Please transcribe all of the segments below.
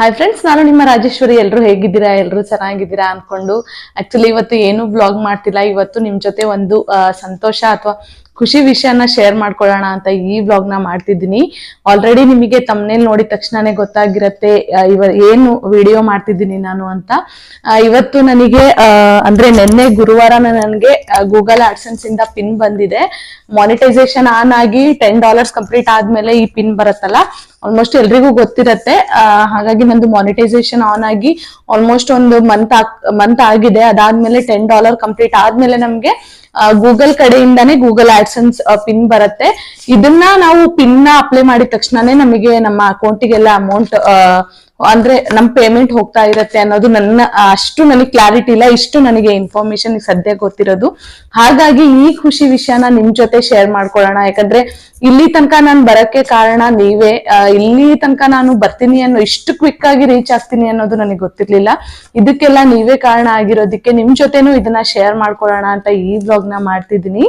Hi friends ನಾನು ನಿಮ್ಮ ರಾಜೇಶ್ವರಿ. ಎಲ್ಲರೂ ಹೇಗಿದ್ದೀರಾ? ಎಲ್ಲರೂ ಚೆನ್ನಾಗಿದ್ದೀರಾ ಅನ್ಕೊಂಡು ಆಕ್ಚುಲಿ ಇವತ್ತು ಏನು ಬ್ಲಾಗ್ ಮಾಡ್ತಿಲ್ಲ. ಇವತ್ತು ನಿಮ್ ಜೊತೆ ಒಂದು ಸಂತೋಷ ಅಥವಾ ಖುಷಿ ವಿಷಯನ ಶೇರ್ ಮಾಡ್ಕೊಳ್ಳೋಣ ಅಂತ ಈ ಬ್ಲಾಗ್ನ ಮಾಡ್ತಿದ್ದೀನಿ. ಆಲ್ರೆಡಿ ನಿಮಗೆ ತಮ್ಮನೇಲಿ ನೋಡಿದ ತಕ್ಷಣನೇ ಗೊತ್ತಾಗಿರತ್ತೆ ಇವ, ಏನು ವಿಡಿಯೋ ಮಾಡ್ತಿದ್ದೀನಿ ನಾನು ಅಂತ. ಇವತ್ತು ನನಗೆ ಅಂದ್ರೆ ನಿನ್ನೆ ಗುರುವಾರ ನನಗೆ ಗೂಗಲ್ ಆಡ್ಸೆನ್ಸ್ ಇಂದ ಪಿನ್ ಬಂದಿದೆ. ಮಾನಿಟೈಸೇಷನ್ ಆನ್ ಆಗಿ ಟೆನ್ ಡಾಲರ್ಸ್ ಕಂಪ್ಲೀಟ್ ಆದ್ಮೇಲೆ ಈ ಪಿನ್ ಬರುತ್ತಲ್ಲ ಆಲ್ಮೋಸ್ಟ್ ಎಲ್ರಿಗೂ ಗೊತ್ತಿರತ್ತೆ. ಹಾಗಾಗಿ ನಂದು ಮಾನಿಟೈಸೇಷನ್ ಆನ್ ಆಗಿ ಆಲ್ಮೋಸ್ಟ್ ಒಂದು ಮಂತ್ ಮಂತ್ ಆಗಿದೆ. ಅದಾದ್ಮೇಲೆ ಟೆನ್ ಡಾಲರ್ ಕಂಪ್ಲೀಟ್ ಆದ್ಮೇಲೆ ನಮ್ಗೆ ಗೂಗಲ್ ಕಡೆಯಿಂದಾನೇ ಗೂಗಲ್ ಆಡ್ಸನ್ಸ್ ಪಿನ್ ಬರುತ್ತೆ. ಇದನ್ನ ನಾವು ಪಿನ್ನ ಅಪ್ಲೈ ಮಾಡಿದ ತಕ್ಷಣನೇ ನಮಗೆ ನಮ್ಮ ಅಕೌಂಟಿಗೆಲ್ಲ ಅಮೌಂಟ್ ಅಂದ್ರೆ ನಮ್ ಪೇಮೆಂಟ್ ಹೋಗ್ತಾ ಇರತ್ತೆ ಅನ್ನೋದು ನನ್ನ, ಅಷ್ಟು ನನಗೆ ಕ್ಲಾರಿಟಿ ಇಲ್ಲ, ಇಷ್ಟು ನನಗೆ ಇನ್ಫಾರ್ಮೇಶನ್ ಸದ್ಯ ಗೊತ್ತಿರೋದು. ಹಾಗಾಗಿ ಈ ಖುಷಿ ವಿಷಯನ ನಿಮ್ ಜೊತೆ ಶೇರ್ ಮಾಡ್ಕೊಳ್ಳೋಣ. ಯಾಕಂದ್ರೆ ಇಲ್ಲಿ ತನಕ ನಾನು ಬರಕ್ಕೆ ಕಾರಣ ನೀವೇ. ಇಲ್ಲಿ ತನಕ ನಾನು ಬರ್ತೀನಿ ಅನ್ನೋ, ಇಷ್ಟು ಕ್ವಿಕ್ ಆಗಿ ರೀಚ್ ಆಗ್ತೀನಿ ಅನ್ನೋದು ನನಗೆ ಗೊತ್ತಿರ್ಲಿಲ್ಲ. ಇದಕ್ಕೆಲ್ಲ ನೀವೇ ಕಾರಣ ಆಗಿರೋದಕ್ಕೆ ನಿಮ್ ಜೊತೆನೂ ಇದನ್ನ ಶೇರ್ ಮಾಡ್ಕೊಳ್ಳೋಣ ಅಂತ ಈ ಬ್ಲಾಗ್ನ ಮಾಡ್ತಿದ್ದೀನಿ.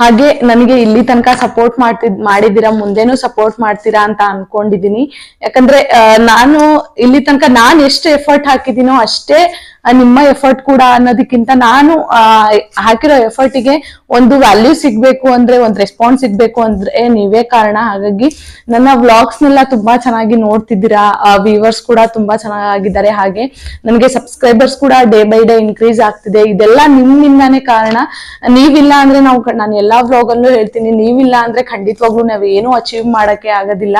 ಹಾಗೆ ನನಗೆ ಇಲ್ಲಿ ತನಕ ಸಪೋರ್ಟ್ ಮಾಡ್ತಿದ್ ಮಾಡಿದ್ದೀರಾ, ಮುಂದೆನೂ ಸಪೋರ್ಟ್ ಮಾಡ್ತೀರಾ ಅಂತ ಅನ್ಕೊಂಡಿದೀನಿ ಯಾಕಂದ್ರೆ ನಾನು ಇಲ್ಲಿ ತನಕ ನಾನ್ ಎಷ್ಟು ಎಫರ್ಟ್ ಹಾಕಿದೀನೋ ಅಷ್ಟೇ ನಿಮ್ಮ ಎಫರ್ಟ್ ಕೂಡ ಅನ್ನೋದಕ್ಕಿಂತ ನಾನು ಹಾಕಿರೋ ಎಫರ್ಟಿಗೆ ಒಂದು ವ್ಯಾಲ್ಯೂ ಸಿಗ್ಬೇಕು ಅಂದ್ರೆ, ಒಂದ್ ರೆಸ್ಪಾನ್ಸ್ ಸಿಗ್ಬೇಕು ಅಂದ್ರೆ ನೀವೇ ಕಾರಣ. ಹಾಗಾಗಿ ನನ್ನ ವ್ಲಾಗ್ಸ್ ನೆಲ್ಲ ತುಂಬಾ ಚೆನ್ನಾಗಿ ನೋಡ್ತಿದ್ದೀರಾ. ವ್ಯೂವರ್ಸ್ ಕೂಡ ತುಂಬಾ ಚೆನ್ನಾಗಿದ್ದಾರೆ. ಹಾಗೆ ನನಗೆ ಸಬ್ಸ್ಕ್ರೈಬರ್ಸ್ ಕೂಡ ಡೇ ಬೈ ಡೇ ಇನ್ಕ್ರೀಸ್ ಆಗ್ತಿದೆ. ಇದೆಲ್ಲ ನಿಮ್ಮಿಂದಾನೇ ಕಾರಣ. ನೀವಿಲ್ಲ ಅಂದ್ರೆ ನಾವು ನಾನು ಎಲ್ಲಾ ವ್ಲಾಗ್ ಅಲ್ಲೂ ಹೇಳ್ತೀನಿ, ನೀವಿಲ್ಲ ಅಂದ್ರೆ ಖಂಡಿತವಾಗ್ಲೂ ನಾವ್ ಏನು ಅಚೀವ್ ಮಾಡಕ್ಕೆ ಆಗೋದಿಲ್ಲ.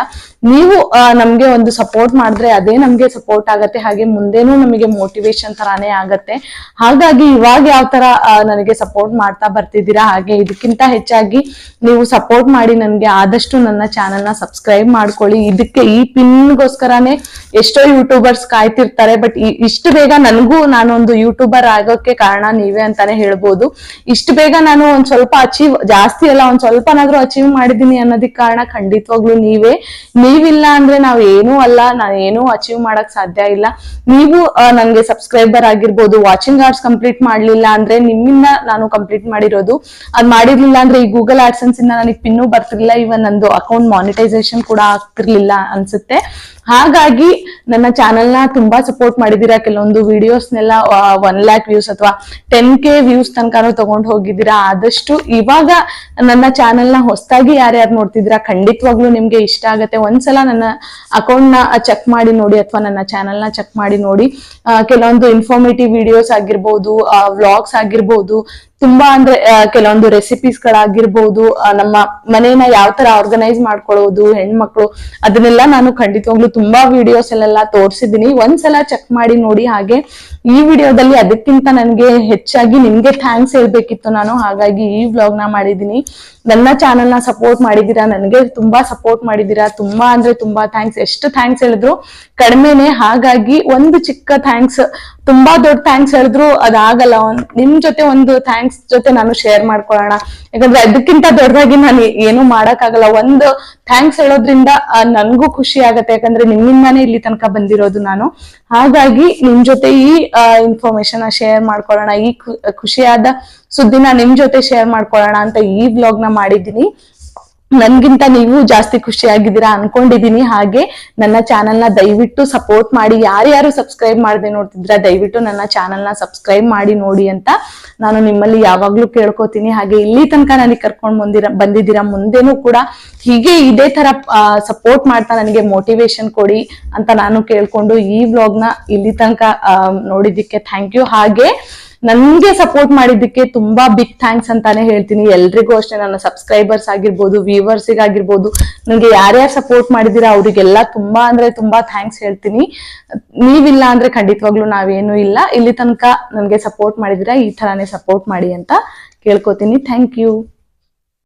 ನೀವು ನಮ್ಗೆ ಒಂದು ಸಪೋರ್ಟ್ ಮಾಡಿದ್ರೆ ಅದೇ ನಮ್ಗೆ ಸಪೋರ್ಟ್ ಆಗತ್ತೆ. ಹಾಗೆ ಮುಂದೇನು ನಮಗೆ ಮೋಟಿವೇಶನ್ ತರಾನೇ ಆಗತ್ತೆ. ಹಾಗಾಗಿ ಇವಾಗ ಯಾವ ತರ ನನಗೆ ಸಪೋರ್ಟ್ ಮಾಡ್ತಾ ಬರ್ತಿದ್ದೀರಾ ಹಾಗೆ ಇದಕ್ಕಿಂತ ಹೆಚ್ಚಾಗಿ ನೀವು ಸಪೋರ್ಟ್ ಮಾಡಿ ನನಗೆ ಆದಷ್ಟು ನನ್ನ ಚಾನೆಲ್ನ ಸಬ್ಸ್ಕ್ರೈಬ್ ಮಾಡ್ಕೊಳ್ಳಿ. ಇದಕ್ಕೆ ಈ ಪಿನ್ಗೋಸ್ಕರನೇ ಎಷ್ಟೋ ಯೂಟ್ಯೂಬರ್ಸ್ ಕಾಯ್ತಿರ್ತಾರೆ ಬಟ್ ಇಷ್ಟು ಬೇಗ ನನಗೂ ನಾನೊಂದು ಯೂಟ್ಯೂಬರ್ ಆಗೋಕೆ ಕಾರಣ ನೀವೇ ಅಂತಾನೆ ಹೇಳ್ಬೋದು. ಇಷ್ಟು ಬೇಗ ನಾನು ಒಂದ್ ಸ್ವಲ್ಪ ಅಚೀವ್ ಜಾಸ್ತಿ ಅಲ್ಲ, ಒಂದ್ ಸ್ವಲ್ಪನಾದ್ರೂ ಅಚೀವ್ ಮಾಡಿದೀನಿ ಅನ್ನೋದಕ್ಕೆ ಕಾರಣ ಖಂಡಿತವಾಗ್ಲು ನೀವೇ. ನೀವಿಲ್ಲ ಅಂದ್ರೆ ನಾವ್ ಏನೂ ಅಲ್ಲ ನಾನು ಏನೂ ಅಚೀವ್ ಮಾಡಕ್ ಸಾಧ್ಯ ಇಲ್ಲ. ನೀವು ನನ್ಗೆ ಸಬ್ಸ್ಕ್ರೈಬರ್ ಆಗಿರ್ಬೋದು. ವಾಚಿಂಗ್ ಆರ್ಟ್ಸ್ ಕಂಪ್ಲೀಟ್ ಮಾಡ್ಲಿಲ್ಲ ಅಂದ್ರೆ ನಿಮ್ಮಿಂದ ನಾನು ಕಂಪ್ಲೀಟ್ ಮಾಡಿರೋದು. ಅದ್ ಮಾಡಿರ್ಲಿಲ್ಲ ಅಂದ್ರೆ ಈ ಗೂಗಲ್ ಆಡ್ಸೆನ್ಸ್ ಇಂದ ನನಗೆ ಪಿನ್ನು ಬರ್ತಿರ್ಲಿಲ್ಲ. ಇವನ್ ನಂದು ಅಕೌಂಟ್ ಮಾನಿಟೈಸೇಷನ್ ಕೂಡ ಆಗ್ತಿರ್ಲಿಲ್ಲ ಅನ್ಸುತ್ತೆ. ಹಾಗಾಗಿ ನನ್ನ ಚಾನೆಲ್ನ ತುಂಬಾ ಸಪೋರ್ಟ್ ಮಾಡಿದೀರಾ ಕೆಲವೊಂದು ವಿಡಿಯೋಸ್ನೆಲ್ಲ ಒನ್ ಲ್ಯಾಕ್ ವ್ಯೂಸ್ ಅಥವಾ ಟೆನ್ ಕೆ ವ್ಯೂಸ್ ತನಕನೂ ತಗೊಂಡು ಹೋಗಿದ್ದೀರಾ? ಆದಷ್ಟು ಇವಾಗ ನನ್ನ ಚಾನೆಲ್ನ ಹೊಸದಾಗಿ ಯಾರ್ಯಾರು ನೋಡ್ತಿದ್ದೀರಾ? ಖಂಡಿತವಾಗ್ಲೂ ನಿಮ್ಗೆ ಇಷ್ಟ ಆಗತ್ತೆ. ಒಂದ್ಸಲ ನನ್ನ ಅಕೌಂಟ್ನ ಚೆಕ್ ಮಾಡಿ ನೋಡಿ ಅಥವಾ ನನ್ನ ಚಾನೆಲ್ನ ಚೆಕ್ ಮಾಡಿ ನೋಡಿ. ಕೆಲವೊಂದು ಇನ್ಫಾರ್ಮೇಟಿವ್ ವಿಡಿಯೋಸ್ ಆಗಿರ್ಬೋದು ವ್ಲಾಗ್ಸ್ ಆಗಿರ್ಬೋದು ತುಂಬಾ ಅಂದ್ರೆ ಕೆಲವೊಂದು ರೆಸಿಪೀಸ್ ಗಳಾಗಿರ್ಬಹುದು ನಮ್ಮ ಮನೆಯನ್ನ ಯಾವ ತರ ಆರ್ಗನೈಸ್ ಮಾಡ್ಕೊಳ್ಳೋದು, ಹೆಣ್ಮಕ್ಳು, ಅದನ್ನೆಲ್ಲ ನಾನು ಖಂಡಿತವಾಗ್ಲು ತುಂಬಾ ವಿಡಿಯೋಸ್ ಅಲ್ಲೆಲ್ಲ ತೋರಿಸಿದೀನಿ ಒಂದ್ಸಲ ಚೆಕ್ ಮಾಡಿ ನೋಡಿ ಹಾಗೆ. ಈ ವಿಡಿಯೋದಲ್ಲಿ ಅದಕ್ಕಿಂತ ನನಗೆ ಹೆಚ್ಚಾಗಿ ನಿಮ್ಗೆ ಥ್ಯಾಂಕ್ಸ್ ಹೇಳ್ಬೇಕಿತ್ತು ನಾನು. ಹಾಗಾಗಿ ಈ ವ್ಲಾಗ್ನ ಮಾಡಿದೀನಿ ನನ್ನ ಚಾನಲ್ನ ಸಪೋರ್ಟ್ ಮಾಡಿದೀರಾ ನನಗೆ ತುಂಬಾ ಸಪೋರ್ಟ್ ಮಾಡಿದೀರಾ ತುಂಬಾ ಅಂದ್ರೆ ತುಂಬಾ ಥ್ಯಾಂಕ್ಸ್ ಎಷ್ಟು ಥ್ಯಾಂಕ್ಸ್ ಹೇಳಿದ್ರು? ಕಡಿಮೆನೆ ಹಾಗಾಗಿ ಒಂದು ಚಿಕ್ಕ ಥ್ಯಾಂಕ್ಸ್ ತುಂಬಾ ದೊಡ್ಡ ಥ್ಯಾಂಕ್ಸ್ ಹೇಳಿದ್ರು ಅದಾಗಲ್ಲ. ಒಂದ್ ನಿಮ್ ಜೊತೆ ಒಂದು ಥ್ಯಾಂಕ್ಸ್ ಜೊತೆ ನಾನು ಶೇರ್ ಮಾಡ್ಕೊಳ್ಳೋಣ. ಯಾಕಂದ್ರೆ ಅದಕ್ಕಿಂತ ದೊಡ್ಡದಾಗಿ ನಾನು ಏನು ಮಾಡಕ್ಕಾಗಲ್ಲ. ಒಂದು ಥ್ಯಾಂಕ್ಸ್ ಹೇಳೋದ್ರಿಂದ ನನ್ಗೂ ಖುಷಿ ಆಗತ್ತೆ. ಯಾಕಂದ್ರೆ ನಿಮ್ಮಿಂದಾನೇ ಇಲ್ಲಿ ತನಕ ಬಂದಿರೋದು ನಾನು. ಹಾಗಾಗಿ ನಿಮ್ ಜೊತೆ ಈ ಇನ್ಫಾರ್ಮೇಶನ್ ಶೇರ್ ಮಾಡ್ಕೊಳ್ಳೋಣ. ಈ ಖುಷಿಯಾದ ಸುದ್ದಿನ ನಿಮ್ ಜೊತೆ ಶೇರ್ ಮಾಡ್ಕೊಳ್ಳೋಣ ಅಂತ ಈ ಬ್ಲಾಗ್ನ ಮಾಡಿದೀನಿ ನನ್ಗಿಂತ ನೀವು ಜಾಸ್ತಿ ಖುಷಿಯಾಗಿದ್ದೀರಾ ಅನ್ಕೊಂಡಿದೀನಿ ಹಾಗೆ ನನ್ನ ಚಾನೆಲ್ನ ದಯವಿಟ್ಟು ಸಪೋರ್ಟ್ ಮಾಡಿ. ಯಾರ್ಯಾರು ಸಬ್ಸ್ಕ್ರೈಬ್ ಮಾಡದೆ ನೋಡ್ತಿದ್ರ ದಯವಿಟ್ಟು ನನ್ನ ಚಾನೆಲ್ನ ಸಬ್ಸ್ಕ್ರೈಬ್ ಮಾಡಿ ನೋಡಿ ಅಂತ ನಾನು ನಿಮ್ಮಲ್ಲಿ ಯಾವಾಗ್ಲೂ ಕೇಳ್ಕೊತೀನಿ. ಹಾಗೆ ಇಲ್ಲಿ ತನಕ ನನಗೆ ಕರ್ಕೊಂಡ್ ಬಂದಿರ, ಬಂದಿದ್ದೀರಾ ಮುಂದೆನೂ ಕೂಡ ಹೀಗೆ ಇದೇ ತರ ಸಪೋರ್ಟ್ ಮಾಡ್ತಾ ನನಗೆ ಮೋಟಿವೇಶನ್ ಕೊಡಿ ಅಂತ ನಾನು ಕೇಳ್ಕೊಂಡು ಈ ವ್ಲಾಗ್ನ ಇಲ್ಲಿ ತನಕ ನೋಡಿದ್ದಕ್ಕೆ ಥ್ಯಾಂಕ್ ಯು ಹಾಗೆ ನನ್ಗೆ ಸಪೋರ್ಟ್ ಮಾಡಿದ್ದಕ್ಕೆ ತುಂಬಾ ಬಿಗ್ ಥ್ಯಾಂಕ್ಸ್ ಅಂತಾನೆ ಹೇಳ್ತೀನಿ. ಎಲ್ರಿಗೂ ಅಷ್ಟೇ ನನ್ನ ಸಬ್ಸ್ಕ್ರೈಬರ್ಸ್ ಆಗಿರ್ಬೋದು ವ್ಯೂವರ್ಸ್ ಆಗಿರ್ಬೋದು ನನಗೆ ಯಾರ್ಯಾರು ಸಪೋರ್ಟ್ ಮಾಡಿದಿರಾ ಅವರಿಗೆಲ್ಲ ತುಂಬಾ ಅಂದ್ರೆ ತುಂಬಾ ಥ್ಯಾಂಕ್ಸ್ ಹೇಳ್ತೀನಿ. ನೀವಿಲ್ಲ ಅಂದ್ರೆ ಖಂಡಿತವಾಗ್ಲೂ ನಾವೇನು ಇಲ್ಲ. ಇಲ್ಲಿ ತನಕ ನನಗೆ ಸಪೋರ್ಟ್ ಮಾಡಿದಿರಾ ಈ ತರಾನೇ ಸಪೋರ್ಟ್ ಮಾಡಿ ಅಂತ ಕೇಳ್ಕೊತೀನಿ. Thank you